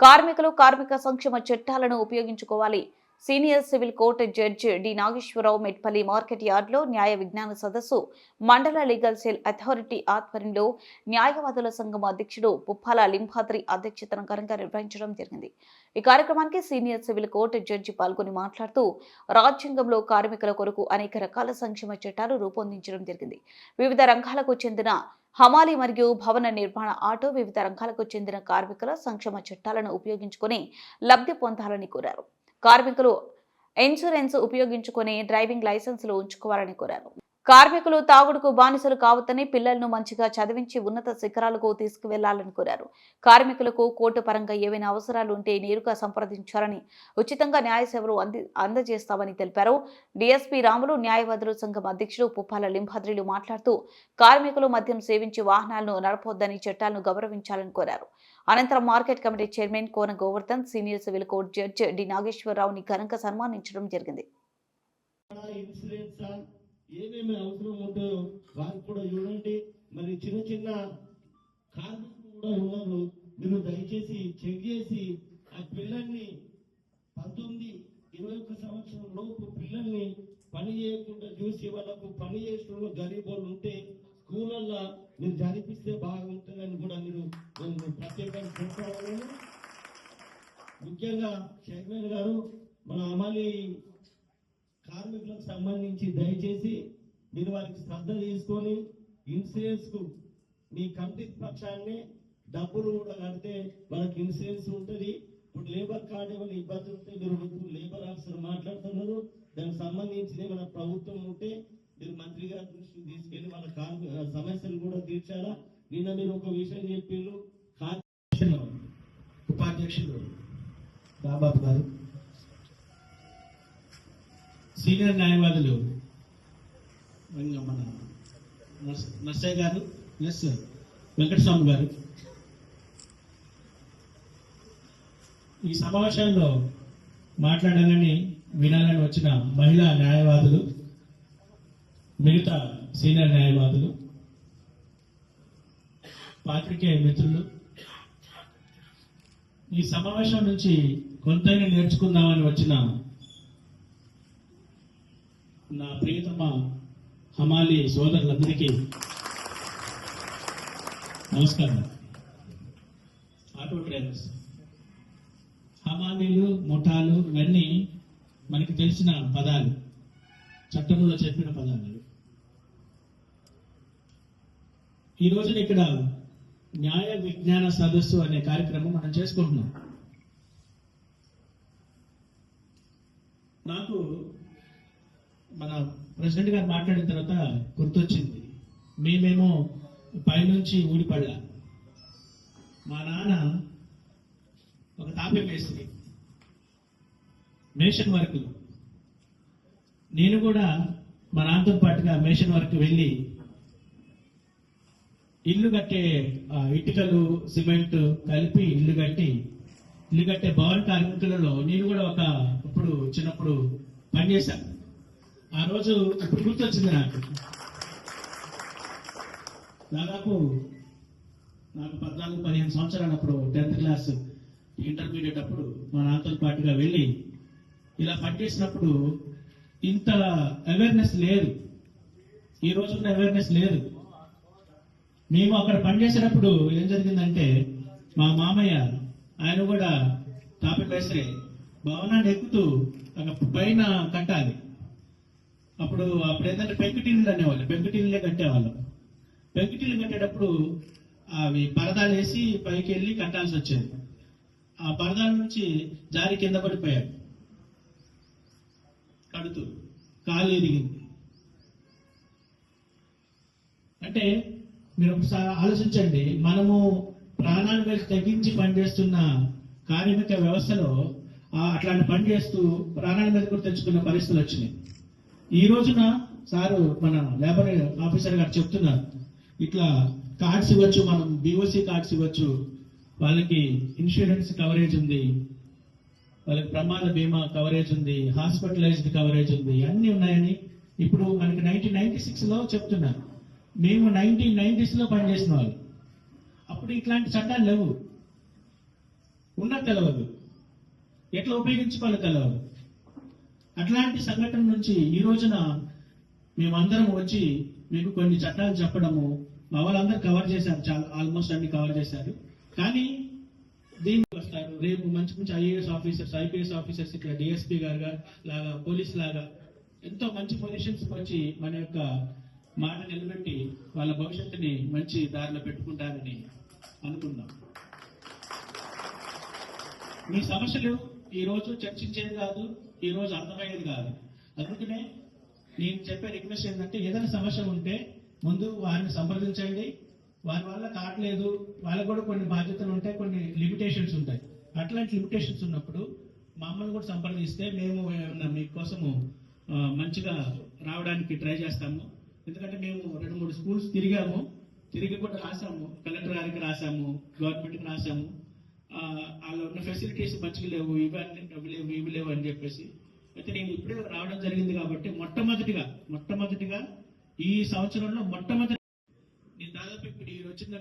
కార్మికులు కార్మిక సంక్షేమ చట్టాలను ఉపయోగించుకోవాలి. Senior civil court judge D. Nageswararao Metpalli market యార్డ్లో న్యాయ విజ్ఞాన సదస్సు మండల లీగల్ సెల్ అథారిటీ ఆధ్వర్యంలో న్యాయవాదుల సంఘం అధ్యక్షుడు పుప్పాల లింభాద్రి అధ్యక్షతన ఘనంగా నిర్వహించడం జరిగింది. ఈ కార్యక్రమానికి సీనియర్ సివిల్ కోర్టు జడ్జి పాల్గొని మాట్లాడుతూ రాజ్యాంగంలో కార్మికుల కొరకు అనేక రకాల సంక్షేమ చట్టాలు రూపొందించడం జరిగింది. వివిధ రంగాలకు చెందిన హమాలి మరియు భవన నిర్మాణ ఆటో వివిధ రంగాలకు చెందిన కార్మికుల సంక్షేమ చట్టాలను ఉపయోగించుకొని లబ్ధి పొందాలని కోరారు. కార్మికులు ఇన్సూరెన్స్ ఉపయోగించుకొని డ్రైవింగ్ లైసెన్సులు ఉంచుకోవాలని కోరారు. కార్మికులు తాగుడుకు బానిసలు కావద్దని పిల్లలను మంచిగా చదివించి ఉన్నత శిఖరాలకు తీసుకువెళ్ళాలని కోరారు. కార్మికులకు కోర్టు పరంగా ఏవైనా అవసరాలు ఉంటే నేరుగా సంప్రదించాలని ఉచితంగా న్యాయ సేవలు అంది అందజేస్తామని తెలిపారు. డీఎస్పీ రాములు న్యాయవాదుల సంఘం అధ్యక్షుడు పుప్పాల లింభాద్రిలు మాట్లాడుతూ కార్మికులు మద్యం సేవించి వాహనాలను నడపొద్దని చట్టాలను గౌరవించాలని కోరారు. అనంతరం market committee chairman Kona Govardhan senior civil court judge D నాగేశ్వరరావుని ఘనంగా సన్మానించడం జరిగింది. ఇన్సూరెన్స్ ఏమేమి అవసరం ఉంటుందో వారికి కూడా చూడండి. మరి చిన్న చిన్న కార్మికులు కూడా ఉన్నారు. మీరు దయచేసి చెక్ చేసి ఆ పిల్లల్ని పంతొమ్మిది ఇరవై ఒక్క సంవత్సరం లోపు పిల్లల్ని పని చేయకుండా చూసి వాళ్ళకు పని చేసిన గరీబ్ వాళ్ళు ఉంటే స్కూళ్ళల్లో మీరు జరిపిస్తే బాగుంటుందని కూడా మీరు నేను ప్రత్యేకంగా చెప్పాలని ముఖ్యంగా చైర్మన్ గారు మన అమలీ కార్మికులకు సంబంధించి దయచేసి మీరు వారికి శ్రద్ధ తీసుకొని ఇన్సూరెన్స్కు మీ కమిటీ పక్షాన్ని డబ్బులు కూడా కడితే వాళ్ళకి ఇన్సూరెన్స్ ఉంటుంది. ఇప్పుడు లేబర్ కార్డు ఏమైనా ఇబ్బంది ఉంటే మీరు లేబర్ ఆఫీసర్ మాట్లాడుతున్నారు. దానికి సంబంధించి మన ప్రభుత్వం ఉంటే మీరు మంత్రి గారి దృష్టికి తీసుకెళ్ళి వాళ్ళ కార్మి- సమస్యలు కూడా తీర్చాలా? నిన్న మీరు ఒక విషయం చెప్పిండ్రు. ఉపాధ్యక్షులు రాబాబు గారు. సీనియర్ న్యాయవాదులు మన నర్సయ్య గారు? ఎస్ వెంకటస్వామి గారు. ఈ సమావేశంలో మాట్లాడాలని వినాలని వచ్చిన మహిళా న్యాయవాదులు మిగతా సీనియర్ న్యాయవాదులు పాత్రికేయ మిత్రులు ఈ సమావేశం నుంచి కొంతైనా నేర్చుకుందామని వచ్చిన నా ప్రియతమ హమాలి సోదరులందరికీ నమస్కారం. ఆటో డ్రైవర్స్ హమాలీలు ముఠాలు ఇవన్నీ మనకి తెలిసిన పదాలు చట్టంలో చెప్పిన పదాలు. ఈ రోజున ఇక్కడ న్యాయ విజ్ఞాన సదస్సు అనే కార్యక్రమం మనం చేసుకుంటున్నాం. నాకు మన ప్రెసిడెంట్ గారు మాట్లాడిన తర్వాత గుర్తొచ్చింది. మేమేమో పైనుంచి ఊడిపడ్డా మా నాన్న ఒక తాపే మేస్త్రి మేషన్ వర్క్. నేను కూడా మా నాన్నతో పాటుగా మేషన్ వర్క్ వెళ్ళి ఇల్లు కట్టే ఆ, ఇటుకలు సిమెంట్ కలిపి ఇల్లు కట్టి ఇల్లు కట్టే భవన కార్మికులలో నేను కూడా ఒక ఇప్పుడు చిన్నప్పుడు పనిచేశాను. ఆ రోజు ఇప్పుడు గుర్తొచ్చింది నాకు. దాదాపు నాకు పద్నాలుగు పదిహేను సంవత్సరాలు అప్పుడు టెన్త్ క్లాస్ ఇంటర్మీడియట్ అప్పుడు మా నాన్నతో పాటుగా వెళ్ళి ఇలా పనిచేసినప్పుడు ఇంత అవేర్నెస్ లేదు. ఈ రోజున్న అవేర్నెస్ లేదు. మేము అక్కడ పనిచేసేటప్పుడు ఏం జరిగిందంటే మా మామయ్య ఆయన కూడా టాపిక్ వేసే భవనాన్ని ఎక్కుతూ అక్కడ పైన కట్టాలి. అప్పుడు అప్పుడు ఏంటంటే పెంకుటిల్లు అనేవాళ్ళు. పెంకుటిల్లే కట్టేవాళ్ళు. పెంకుటిల్లు కట్టేటప్పుడు అవి పరదాలు వేసి పైకి వెళ్ళి కట్టాల్సి వచ్చేది. ఆ పరదాల నుంచి జారి కింద పడిపోయాడు కడుతూ కాలు ఎరిగింది అంటే మీరు ఒకసారి ఆలోచించండి. మనము ప్రాణాలు మీద తగ్గించి పనిచేస్తున్న కార్మిక వ్యవస్థలో అట్లాంటి పని చేస్తూ ప్రాణాల మీద కూడా తెచ్చుకున్న పరిస్థితులు వచ్చినాయి. ఈ రోజున సారు మన లేబర్ ఆఫీసర్ గారు చెప్తున్నారు. ఇట్లా కార్డ్స్ ఇవ్వచ్చు మనం బీఓసీ కార్డ్స్ ఇవ్వచ్చు. వాళ్ళకి ఇన్సూరెన్స్ కవరేజ్ ఉంది. వాళ్ళకి ప్రమాద బీమా కవరేజ్ ఉంది. హాస్పిటలైజ్డ్ కవరేజ్ ఉంది. అన్ని ఉన్నాయని ఇప్పుడు మనకి నైన్టీన్ నైన్టీ సిక్స్లో చెప్తున్నారు. మేము నైన్టీన్ నైన్టీస్లో పనిచేసిన వాళ్ళు. అప్పుడు ఇట్లాంటి చట్టాలు లేవు. ఉన్నది తెలవదు. ఎట్లా ఉపయోగించుకోవాలో తెలవదు. అట్లాంటి సంఘటన నుంచి ఈ రోజున మేమందరం వచ్చి మీకు కొన్ని చట్టాలు చెప్పడము మా వాళ్ళందరూ కవర్ చేశారు. చాలా ఆల్మోస్ట్ అన్ని కవర్ చేశారు. కానీ దీనికి వస్తారు. రేపు మంచి మంచి ఐఏఎస్ ఆఫీసర్స్ ఐపీఎస్ ఆఫీసర్స్ ఇక్కడ డిఎస్పీ గారుగా లాగా పోలీస్ లాగా ఎంతో మంచి పొజిషన్స్ వచ్చి మన యొక్క మాట నిలబెట్టి వాళ్ళ భవిష్యత్తుని మంచి దారిలో పెట్టుకుంటారని అనుకుందాం. మీ సమస్యలు ఈ రోజు చర్చించేది కాదు. ఈ రోజు అర్థమయ్యేది కాదు. అందుకనే నేను చెప్పే రిక్వెస్ట్ ఏంటంటే ఏదైనా సమస్య ఉంటే ముందు వారిని సంప్రదించండి. వారి వల్ల కావట్లేదు. వాళ్ళకు కూడా కొన్ని బాధ్యతలు ఉంటాయి కొన్ని లిమిటేషన్స్ ఉంటాయి. అట్లాంటి లిమిటేషన్స్ ఉన్నప్పుడు మమ్మల్ని కూడా సంప్రదిస్తే మేము మీకోసము మంచిగా రావడానికి ట్రై చేస్తాము. ఎందుకంటే మేము రెండు మూడు స్కూల్స్ తిరిగాము. తిరిగి కూడా రాసాము. కలెక్టర్ గారికి రాసాము. గవర్నమెంట్కి రాసాము. వాళ్ళు ఉన్న ఫెసిలిటీస్ మంచిగా లేవు ఇవన్నీ డబ్బు లేవు ఇవి లేవు అని చెప్పేసి. అయితే నేను ఇప్పుడే రావడం జరిగింది కాబట్టి మొట్టమొదటిగా మొట్టమొదటిగా ఈ సంవత్సరంలో మొట్టమొదటి నేను దాదాపు ఇప్పుడు ఈ వచ్చిన